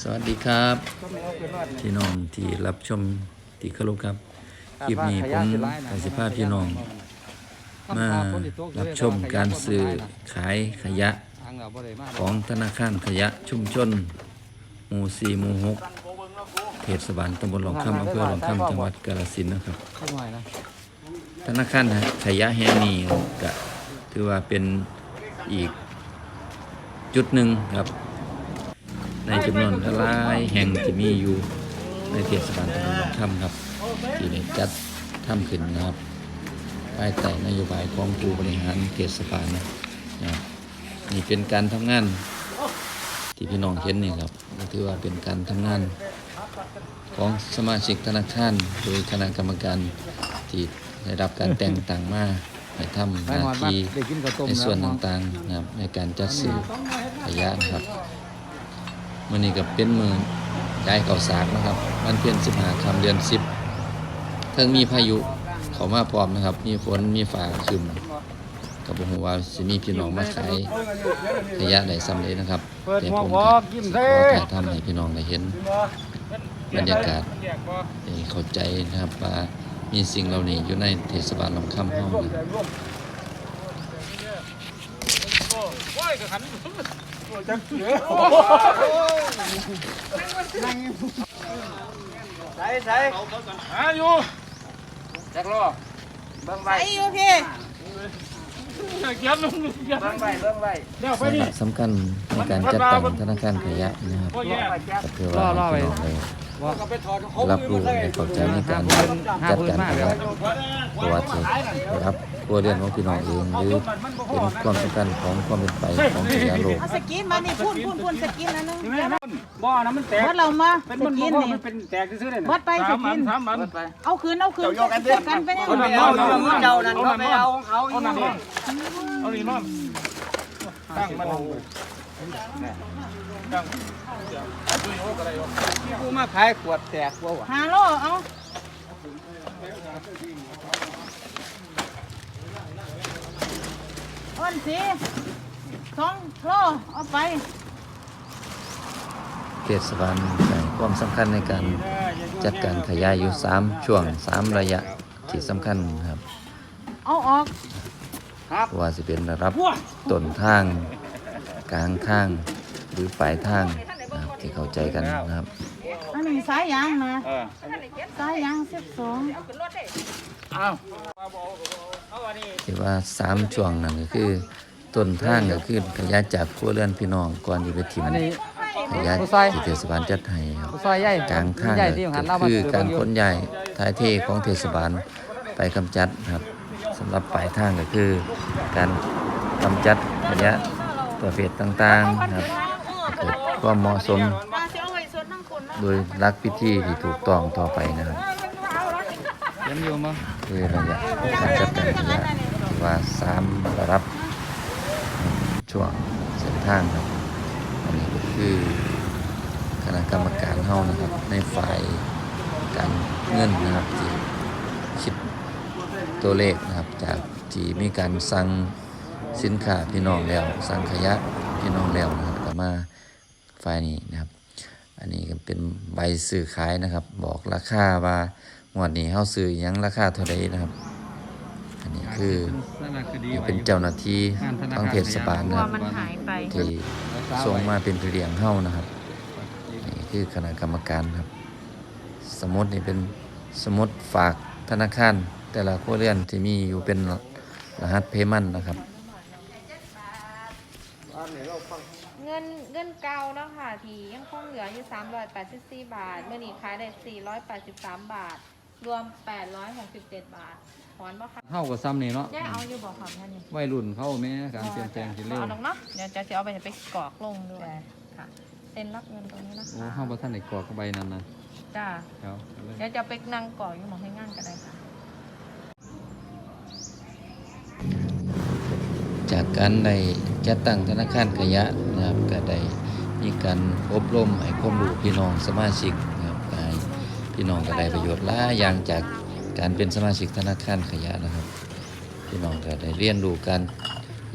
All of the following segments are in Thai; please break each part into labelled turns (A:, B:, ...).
A: สวัสดีครับ พี่น้องที่รับชมที่เคารพครับคลิปนี้ผมกสิภาพพี่น้อง มารับชมการซื้อขายขยะของธนาคารขยะชุมชนหมู่สี่หมู่หกเทศบาลตำบลหลองคำอำเภอหลองคำจังหวัดกาฬสินธุ์นะครับ ธนาคารขยะแห่งนี้ก็ถือว่าเป็นอีกจุดหนึ่งครับ ในจำนวนหลายแห่งที่มีอยู่ในเทศบาลตำบลหนองคำครับ ที่ได้จัดทำขึ้นนะครับภายใต้นโยบายของผู้บริหารเทศบาลนะครับนี่เป็นการทำงาน ที่พี่น้องเห็นนี่ครับก็ถือว่าเป็นการทำงานของสมาชิกธนาคารโดยคณะกรรมการที่ได้รับการแต่งตั้งมาให้ทำหน้าที่ในส่วนต่างๆนะครับในการจัดซื้อขยะนะครับ มื่อนี้ก็เป็นมือย้ายเก่าสากนะครับวันเพ็ญสิบหาคำเดือนสิบเทิงมีพายุเขามาพร้อมนะครับ มีฝนมีฟ้าครึมกับผมว่าสิมีพี่น้องมาขายขยะได้สำเร็จนะครับแต่ผมก็ขอถ่ายทำให้พี่น้องได้เห็นบรรยากาศเข้าใจนะครับว่ามีสิ่งเหล่านี้อยู่ในเทศบาลลำคำห้องนะ
B: ใส่ใส่
C: อาอยู่
B: จักรอเบิ่งใบ
D: ไอ้โอเค
C: เกียบลงเกียบ
B: เบิ่งใบเบิ่งใบ
C: เดี๋ยไป
A: สา
C: ดิ
A: ระสำคัญในการจัดตั้งธนาคารขยะนะครับก็เพื่อว่าให้พี่น้องได้
C: ก็ ไปถอดเขา
A: รับรู้และเข้าใจในการจัดการขยะเพราะว่าจะได้รับครัวเรือนของพี่น้องเองหรือเป็นความสำคัญของความเป็นไปของขยะโลก
D: เอาสกินมานี่พูนพูนพูนสกินนะนึงเดี๋ยวนะ
C: บ่อน้ำมันแตก
D: วัดเรามา
C: เป็น
D: ส
C: มัน
D: กิน
C: บ่อ
D: นี่
C: มันเป็นแตกซื้อเลย
D: วัดไปส
C: สาม
D: กิ
C: อัน
D: น
C: สามอัน
B: เบิ่งไป
D: เอาคืนเอาคืนกันกันไปยัง
C: เอา
D: ไง
C: หนังนอน
B: เจ้านั่นเขาไปเอาของเขา
C: เอาหนังนอนเอาหนีนอนตั้งมันตั้ง
B: กูมาขายขวดแตกบ่วะ
D: หาโลเอาอ้นสีสองโลเอาไป
A: เทศบาลให้ความสำคัญในการจัดการขยะอยู่ 3 ช่วง 3 ระยะที่สำคัญครับ
D: เอาออก
A: ว่าจะเป็นระดับต้นทาง กลางทางหรือปลายทางนะครับที่เข้าใจกันนะครับ
D: อันนี้สายยางนะ
C: เออ
D: สายยางสิบสอง
C: เอา
A: ที่ว่าสามช่วงนั้นก็คือต้นทางก็คือขยะจากครัวเรือนพี่น้องก่อนที่ไปถิ่ม
B: อันนี้
A: ขยะ
B: ผู้ซอย
A: ที่เทศบาลจัดให้ครับ
B: ผู้ซอยใหญ่
A: กลางทาง
B: ใหญ่ที่หัน
A: ก็
B: เรามา
A: คือการ
B: เบิ่
A: ข
B: ง
A: น
B: อยู่
A: ย้ายท้ายเทของเทศบาลไปกำจัดครับสำหรับปลายทางก็คือ การกำจัดขยะ ประเภทต่างๆนะครับเกิดความเหมาะสม
D: มาเสียเอสน
A: โดยรักพิธีที่ถูกต้องต่อไปนะครับ
B: เขียนอยู่มั้ง
A: ด้วยระยะการจัดการขยะว่าสามระดับช่วงเส้นทางครับ อันนี้ก็คือคณะกรรมการเฮานะครับ ในฝ่ายการเงินนะครับที่คิดตัวเลขนะครับจากที่มีการสั่ง สินค้าพี่น้องแล้ว สั่งขยะพี่น้องแล้วนะครับก็มาฝ่ายนี้นะครับ อันนี้ก็เป็นใบซื้อขายนะครับ บอกราคาว่างวดนี้เฮาซื้อหยังราคาเท่าใดนะครับ อันนี้คือนี่เป็นเจ้าหน้าที่ทางเทศบาลนะครับ
D: มันหายไป
A: ที่ส่งมาเป็นพี่เลี้ยงเฮานะครับนี่คือคณะกรรมการครับ สมุดนี่เป็นสมุดฝากธนาคารแต่ละครัวเรือนที่มีอยู่เป็นรหัสเพย์มันนะครับ
E: เงินเงินเก่าเนาะค่ะที่ยังคงเหลืออยู่ 384 บาท เมื่อนี้ขายได้ 483 บาท รวม 867 บาทถอนบ่ค่ะ
B: เฮาก็ซ้ำนี่เนาะ
E: ได้เอาอยู่บ่ค่ะท่านนี่
B: วัยรุ่นเขาแม่การเปลี่ยนแปลงสิเร็ว
E: เอาลงเนาะเดี๋ยวจะเอาไปไปกรอกลงด้วยค่ะเซ็นรับเงินตรงนี้นะ
B: โอ้
E: คะ
B: เฮาบ่ทันได้กรอกใบนั้นนะ
E: จ้า
B: ครับเอาเลย
E: เดี๋ยวจะไปนั่งกรอกอยู่หมองให้งานก็ได้ค่ะ
A: จากการได้จัดตั้งธนาคารขยะนะครับก็ได้มีการอบรมให้ความรู้พี่น้องสมาชิกนะครับให้พี่น้องก็ได้ประโยชน์หลายอย่างจากการเป็นสมาชิกธนาคารขยะนะครับ พี่น้องก็ได้เรียนรู้การ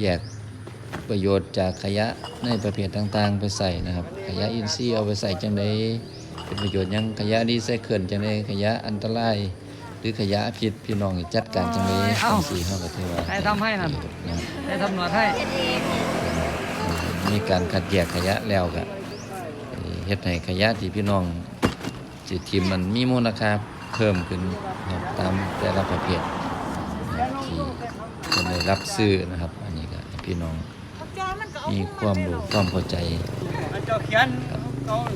A: แยกประโยชน์จากขยะในประเภทต่าง ๆ ไปใส่นะครับ ขยะอินทรีย์เอาไปใส่จังไดเป็นประโยชน์ยังขยะรีไซเคิลจังไดขยะอันตราย หรือขยะพิษพี่น้องนี่จัดการจังได
B: เอ้า
A: จังซี่เฮาก็ถือว่า
B: ใครทำให้นั่น
A: นะครับ
B: ได้ทำหนวดให้
A: มีการคัดแยกขยะแล้วก็เฮ็ดให้ขยะที่พี่น้องสิทิมมันมีมูลค่าเพิ่มขึ้นนะครับตามแต่ละประเภทนะครับที่คนได้รับซื้อนะครับ อันนี้ก็ให้พี่น้อง
D: เอาจานมันก็เอา
A: มีความรู้ความเข้าใจ
C: เจ้าเขียนเขา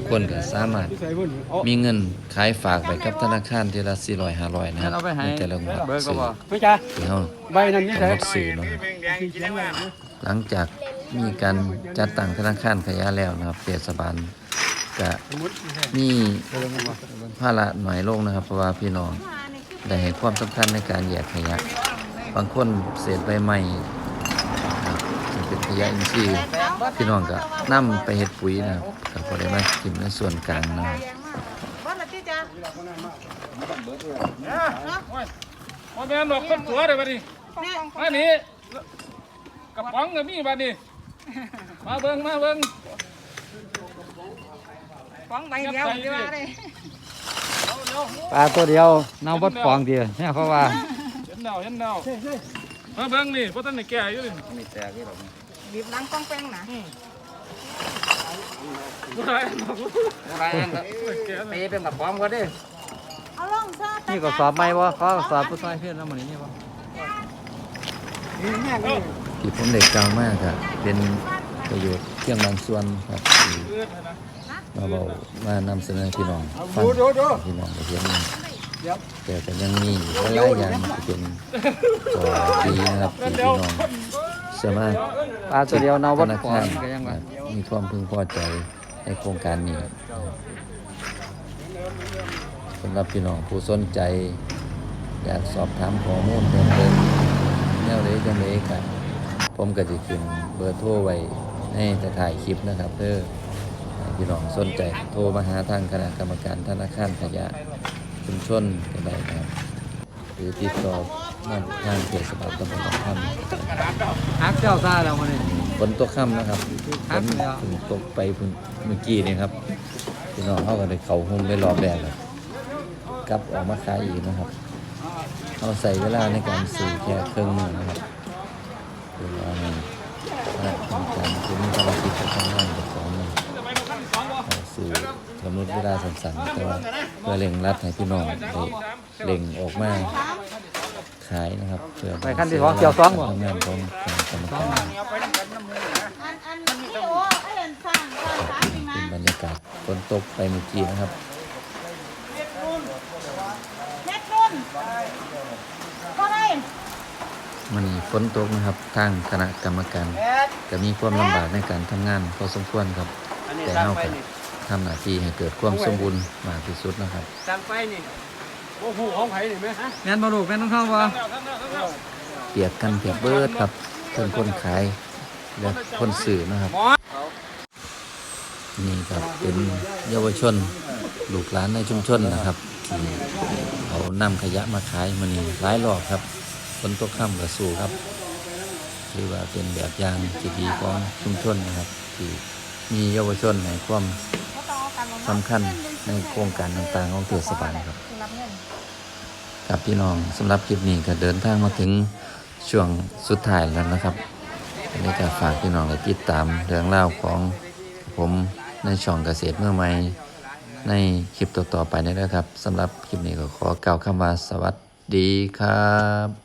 A: คนก็สามารถ
C: ที่ใส่พุ่นเอา
A: มีเงินขายฝากไปกับธนาคารทีละ400 500นะครับ
B: เอาไปให้
A: ในแต่ละงวด
B: เบอร์ก็
A: ซื้อ
B: บอก
C: ไม่จ้า
A: ที่เฮา
C: ใบนั้นนี่
A: กำ
C: ใส่
A: หนดซื้อเนาะหลังจากมีการจัดตั้งธนาคารขยะแล้วนะครับเทศบาลก็มีภาระหน่อยลงนะครับ เพราะว่าพี่น้องได้ให้ความสำคัญในการแยกขยะ บางคนเศษใบไม้นะครับซึ่งเป็นขยะอินทรีย์ พี่น้องก็นำไปเฮ็ดปุ๋ยนะครับก็บ่ได้มาทิ่มในส่วนกลางนะครับ
D: มา
C: แม่นดอกคนตัวเลยบัดนี้
D: เนี่ย
C: มานี่กระป๋องก็มีบัดนี้มาเบิ่งมาเบิ่ง
D: ฟังใบเดียวดีว่าเลย
B: ปลาตัวเดียวน้ำบดฟองเดียวเนี่ยเขาว่า
C: เห็นแล้วเห็นแล้วมาเบิ่งนี่เพราะท่านได้แก่อยู่นี่
D: บีบหลังป้องแป้งนะ
C: บ่ได้ดอก
B: ตีเป็นแบบฟองก็ได้
D: เอาล่องซะ
B: นี่ก็สอบไหมวะเขาสอบผู้ชายเพื่อนแล้วมันนี่วะ
A: ที่ผมได้กล่าวมากก็เป็นประโยชน์เพียงบางส่วนครับที่มาเบามานำเสนอให้พี่น้องฟังพี่น้องได้เห็นแต่ก็ยังมีหลายๆอย่างที่เป็นตัวดีนะครับที่พี่น้อง สามารถ
B: ปลาตัวเดียวน้ำบ
A: ธ
B: ด
A: นา
B: ฟอง
A: คาร
B: ก็ยังว่า
A: มีความพึงพอใจในโครงการนี้สำหรับพี่น้องผู้สนใจ อยากสอบถามข้อมูลเพิ่มเติมแนวใดจังไดกันผมก็จะขึ้นเบอร์โทรไว้ในแต่ถ่ายคลิปนะครับเพื่อให้พี่น้องสนใจโทรมาหาทางคณะกรรมการธนาคารขยะชุมชนก็ได้นะครับ หรือติดต่อ มาทางเขตสบายตำบลหนองคำ
B: ฮักเจ้าซาแล้วมันนี่
A: ฝนตกค่ำนะครับฝ
B: ครับ
A: นเพิ่งตกไปเพิ่งเมื่อกี้นี่ครับพี่น้องเขาก็ได้เขาห่มไปรอบแรกแล้วกลับออกมาขายอีกนะครับเราใส่เวลาในการสื่อแค่เครื่องมือนะครับคือว่าในทำการคือมีภารกิจของทางงานกับของมันเอาสื่อกำหนดเวลาสั้นๆแต่ว่าเพื่อเร่งรัดให้พี่น้องได้เร่งออกมา ขายนะครับเพื่อ
B: ไปขั้นที่สองเกี่ยวสองบ่
A: ทำงานของคณะกรรมการ
D: อันอันที่โอ้ไอ้เห็นสร้างสร้างสามปีมา
A: เป็นบรรยากาศฝนตกไปเมื่อกี้นะครับ
D: เม็ดนุ่นก็ได้
A: มันฝนตกนะครับทางคณะกรรมการก็มีความลำบากในการทำงานพอสมควรครับ แต่เฮาก็ทำหน้าที่ให้เกิดความสมบูรณ์มากที่สุดนะครับ
C: จางไฟนี่ โอ้โหของไผนี่แม่ฮะ
B: แม่นบอลูกแม่นต้องเข้าบ่
C: แล้วทั้งแล้วทั้งแล้ว
A: เปรียบกันเปรียบเบิดครับเพิ่นคนขายและคนสื่อนะครับ นี่ครับเป็นเยาวชนลูกหลานในชุมชนนะครับที่เขานำขยะมาขายมานี่หลายรอบครับฝนตกค่ำกับสู่ครับถือว่าเป็นแบบอย่างที่ดีของชุมชนนะครับที่มีเยาวชนในความสำคัญในโครงการต่างๆของเทศบาลครับ
E: รับเงิน
A: ครับพี่น้องสำหรับคลิปนี้ก็เดินทางมาถึงช่วงสุดท้ายแล้วนะครับอันนี้ก็ฝากพี่น้องไปติดตามเรื่องเล่าของผมในช่องเกษตรเมื่อใหม่ในคลิปต่อๆไปนี้นะครับสำหรับคลิปนี้ก็ขอกล่าวคำว่าสวัสดีครับ